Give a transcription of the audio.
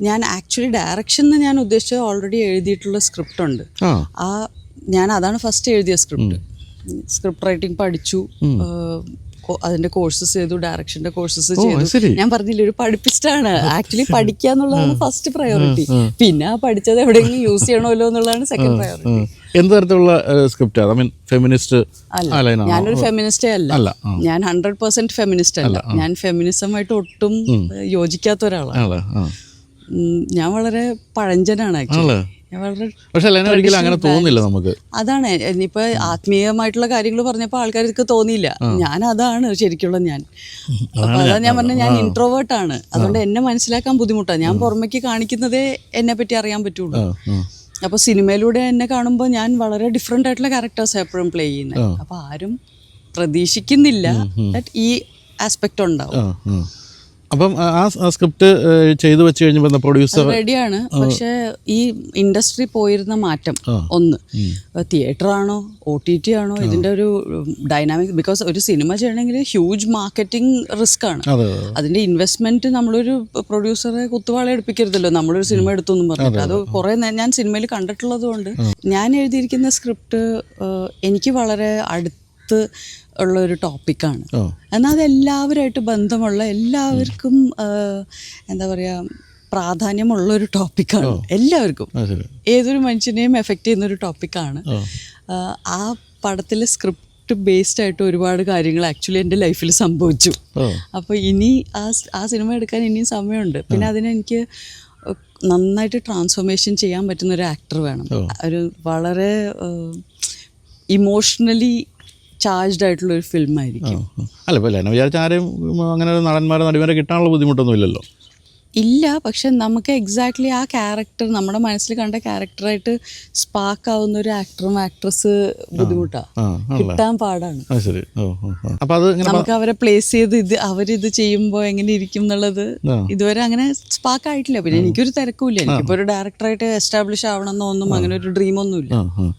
ഞാൻ actually direction എന്ന് ഞാൻ ഉദ്ദേശിച്ചത് ഓൾറെഡി എഴുതിയിട്ടുള്ള സ്ക്രിപ്റ്റ് ഉണ്ട്. ആ. ഞാൻ അതാണ് ഫസ്റ്റ് എഴുതിയ സ്ക്രിപ്റ്റ് സ്ക്രിപ്റ്റ് റൈറ്റിംഗ് പഠിച്ചു. അതിന്റെ കോഴ്സസ് ചെയ്തു ഡയറക്ഷന്റെ കോഴ്സസ് ചെയ്തു. ഞാൻ പറഞ്ഞില്ല ഒരു പഠിപ്പിസ്റ്റാണ്. ആക്ച്വലി പഠിക്കുക എന്നുള്ളതാണ് ഫസ്റ്റ് പ്രയോറിറ്റി പിന്നെ ആ പഠിച്ചത് എവിടെയെങ്കിലും യൂസ് ചെയ്യണമല്ലോ എന്നുള്ളതാണ് സെക്കൻഡ് പ്രയോറിറ്റി എന്ത് തരത്തിലുള്ള സ്ക്രിപ്റ്റ് ഐ മീൻ ഫെമിനിസ്റ്റ് അല്ല ഞാനൊരു ഫെമിനിസ്റ്റേ അല്ല. ഞാൻ ഹൺഡ്രഡ് പെർസെന്റ് ഫെമിനിസ്റ്റ് അല്ല. ഞാൻ ഫെമിനിസമായിട്ട് ഒട്ടും യോജിക്കാത്ത ഒരാളാണ്. ഞാൻ വളരെ പഴഞ്ചനാണ് ആക്ച്വലി പക്ഷെ ഒരിക്കലും അങ്ങനെ തോന്നില്ല നമുക്ക്. അതാണ് ഇനിയിപ്പോ ആത്മീയമായിട്ടുള്ള കാര്യങ്ങൾ പറഞ്ഞപ്പോൾ ആൾക്കാർക്ക് തോന്നിയില്ല. ഞാൻ അതാണ് ശരിക്കുള്ള ഞാൻ. അപ്പൊ അതാ ഞാൻ പറഞ്ഞ ഞാൻ ഇൻട്രോവേർട്ട് ആണ്. അതുകൊണ്ട് എന്നെ മനസ്സിലാക്കാൻ ബുദ്ധിമുട്ടാണ് ഞാൻ പുറമേക്ക് കാണിക്കുന്നതേ എന്നെ പറ്റി അറിയാൻ പറ്റുള്ളൂ. അപ്പോൾ സിനിമയിലൂടെ എന്നെ കാണുമ്പോൾ ഞാൻ വളരെ ഡിഫറെന്റ് ആയിട്ടുള്ള ക്യാരക്ടേഴ്സ് എപ്പോഴും പ്ലേ ചെയ്യുന്നത് അപ്പൊ ആരും പ്രതീക്ഷിക്കുന്നില്ല ഈ ആസ്പെക്ട് ഉണ്ടാവും. അപ്പം ആ- സ്ക്രിപ്റ്റ് ചെയ്തു വെച്ച് കഴിഞ്ഞപ്പോൾ പ്രൊഡ്യൂസർ റെഡിയാണ് പക്ഷേ ഈ ഇൻഡസ്ട്രി പോയിരുന്ന മാറ്റം ഒന്ന്. തിയേറ്റർ ആണോ ഒ ടി ടി ആണോ ഇതിന്റെ ഒരു ഡൈനാമിക് ബിക്കോസ് ഒരു സിനിമ ചെയ്യണമെങ്കിൽ ഹ്യൂജ് മാർക്കറ്റിംഗ് റിസ്ക് ആണ് അതിന്റെ ഇൻവെസ്റ്റ്മെന്റ് നമ്മളൊരു പ്രൊഡ്യൂസറെ കുത്തുവാള എടുപ്പിക്കരുതല്ലോ. നമ്മളൊരു സിനിമ എടുത്തു എന്ന് പറഞ്ഞിട്ട്. അത് കുറെ ഞാൻ സിനിമയിൽ കണ്ടിട്ടുള്ളത് കൊണ്ട് ഞാൻ എഴുതിയിരിക്കുന്ന സ്ക്രിപ്റ്റ് എനിക്ക് വളരെ അടുത്ത് ഉള്ള ഒരു ടോപ്പിക്കാണ്. എന്നാൽ അത് എല്ലാവരുമായിട്ട് ബന്ധമുള്ള എല്ലാവർക്കും എന്താ പറയുക പ്രാധാന്യമുള്ള ഒരു ടോപ്പിക്കാണ്. എല്ലാവർക്കും. ഏതൊരു മനുഷ്യനെയും എഫക്റ്റ് ചെയ്യുന്ന ഒരു ടോപ്പിക്കാണ്. ആ. പടത്തിലെ സ്ക്രിപ്റ്റ് ബേസ്ഡ് ആയിട്ട് ഒരുപാട് കാര്യങ്ങൾ ആക്ച്വലി എന്റെ ലൈഫിൽ സംഭവിച്ചു. അപ്പോൾ ഇനി ആ ആ സിനിമ എടുക്കാൻ ഇനിയും സമയമുണ്ട്. പിന്നെ അതിനെനിക്ക് നന്നായിട്ട് ട്രാൻസ്ഫോർമേഷൻ ചെയ്യാൻ പറ്റുന്ന ഒരു ആക്ടർ വേണം. ഒരു വളരെ ഇമോഷണലി ചാർജ്ഡ് ആയിട്ടുള്ള ഒരു ഫിലിം ആയിരിക്കും. ആ. അല്ല ഇപ്പോൾ ലൈന വിചാരിച്ച ആരെയും അങ്ങനെ ഒരു നടന്മാരെ നടിമാരെ കിട്ടാനുള്ള ബുദ്ധിമുട്ടൊന്നും ഇല്ലല്ലോ. ഇല്ല പക്ഷെ നമുക്ക് എക്സാക്ട്ലി ആ ക്യാരക്ടർ നമ്മുടെ മനസ്സിൽ കണ്ട ക്യാരക്ടറായിട്ട് സ്പാർക്ക് ആവുന്ന ഒരു ആക്ടറും ആക്ട്രസ് ബുദ്ധിമുട്ടാണ് കിട്ടാൻ പാടാണ്. നമുക്ക് അവരെ പ്ലേസ് ചെയ്ത് ഇത് അവരിത് ചെയ്യുമ്പോൾ എങ്ങനെ ഇരിക്കും എന്നുള്ളത് ഇതുവരെ അങ്ങനെ സ്പാർക്ക് ആയിട്ടില്ല. പിന്നെ എനിക്കൊരു തിരക്കുമില്ല. എനിക്കിപ്പോൾ ഒരു ഡയറക്ടറായിട്ട് എസ്റ്റാബ്ലിഷ് ആവണമെന്നോ ഒന്നും അങ്ങനെ ഒരു ഡ്രീം ഒന്നുമില്ല. ആ ആ.